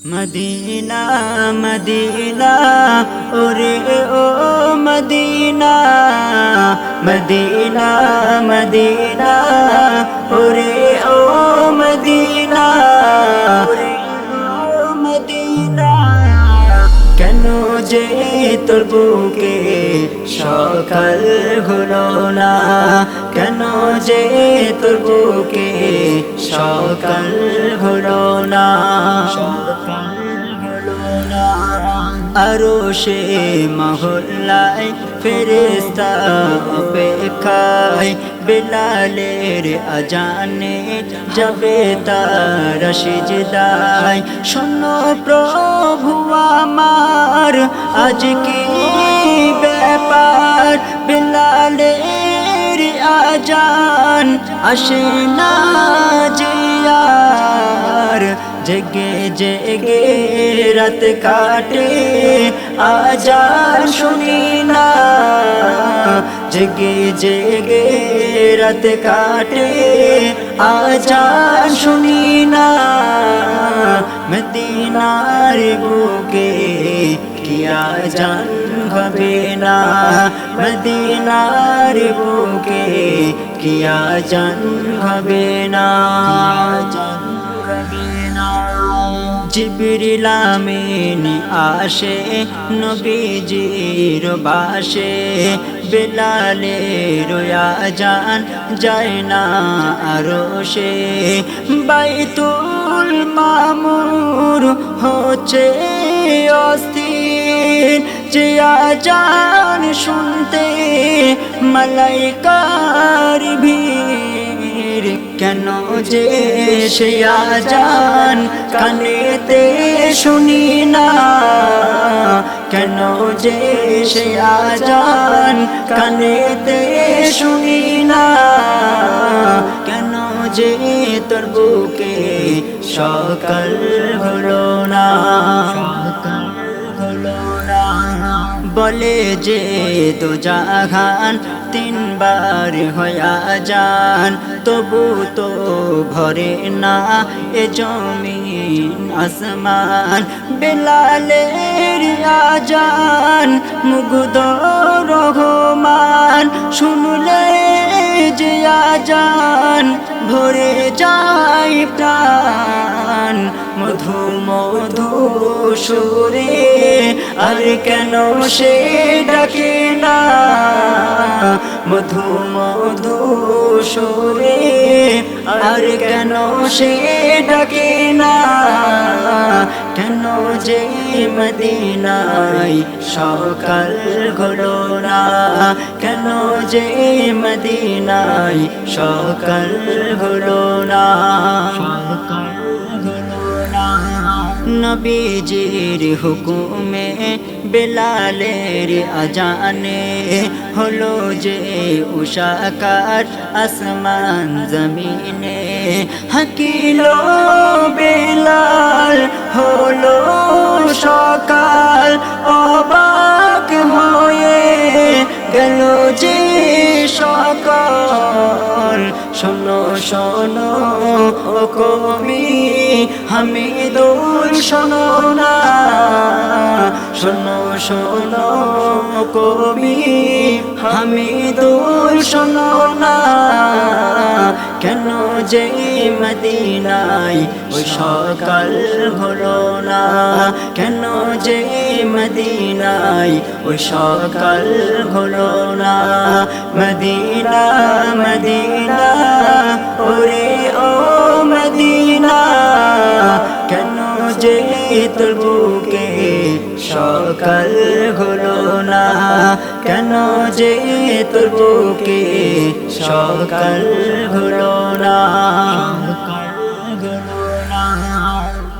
Medina Medina ওরে ও Medina Medina Medina ওরে যে তোর বুকে সকাল হলো না। কেন যে তোর বুকে সকাল হলো না? সকাল হলো না। আরও সে মহল্লায় ফেরেস্তা অপেক্ষায় বেলালের আজানে যাবে তার সিজদায়। শোন প্রভু আমার, আজ কি ব্যাপার? বেলালের আজান আসে না জিয়ার জেগে জেগে রাত কাটে আজান শুনি না জেগে জেগে রাত কাটে আজান শুনি না মদিনার বুকে কি আজান হবে না মদিনার বুকে কি আজান হবে না আজান হবে না জিবরিল আমিন আসে, নবীজির বাসে। বেলালের আজান যায় না আরও সে। বাইতুল মামুর হচ্ছে অস্থির, যে আজান শুনতে মালাইকার ভিড়। যে সে আজান কানেতে শুনি না। কেন যে সে আজান কানেতে শুনি না। কেন যে তোর বুকে সকাল হলো না। বলে যে তো জাহান তিনবার হয়া যান, তবু তো ভরে না এ জমিন আসমান। বেলালের আজান মুগ্ধ রহমান, শুনলে যে আজান, ভরে যায় প্রাণ। মধু মধু সুরে, আর কেন সে ডাকে না? মধু মধু সুরে, আর কেন সে ডাকে না? কেন যে মদিনায় সকাল হলো না? কেন যে মদিনায় সকাল হলো না? সকাল নবীজির হুকুমে বেলালের আজানে হলো যে উষাকার আসমান জমিনে। হাকিল বেলাল হলো সকাল, অবাক হয়ে গেল যে সকাল। শোনো শোনো ও কবি হামিদুল শোনো না। শোনো শোনো, কবি হামিদুল শোনো না। কেন যে মদিনায় ওই সকাল হলো না? কেন যে মদিনায় ওই সকাল হলো না? মদিনা মদিনা, ওরে ও মদিনা। কেন যে তোর বুকে সকাল হলো না কেন যে তোর বুকে সকাল হলো না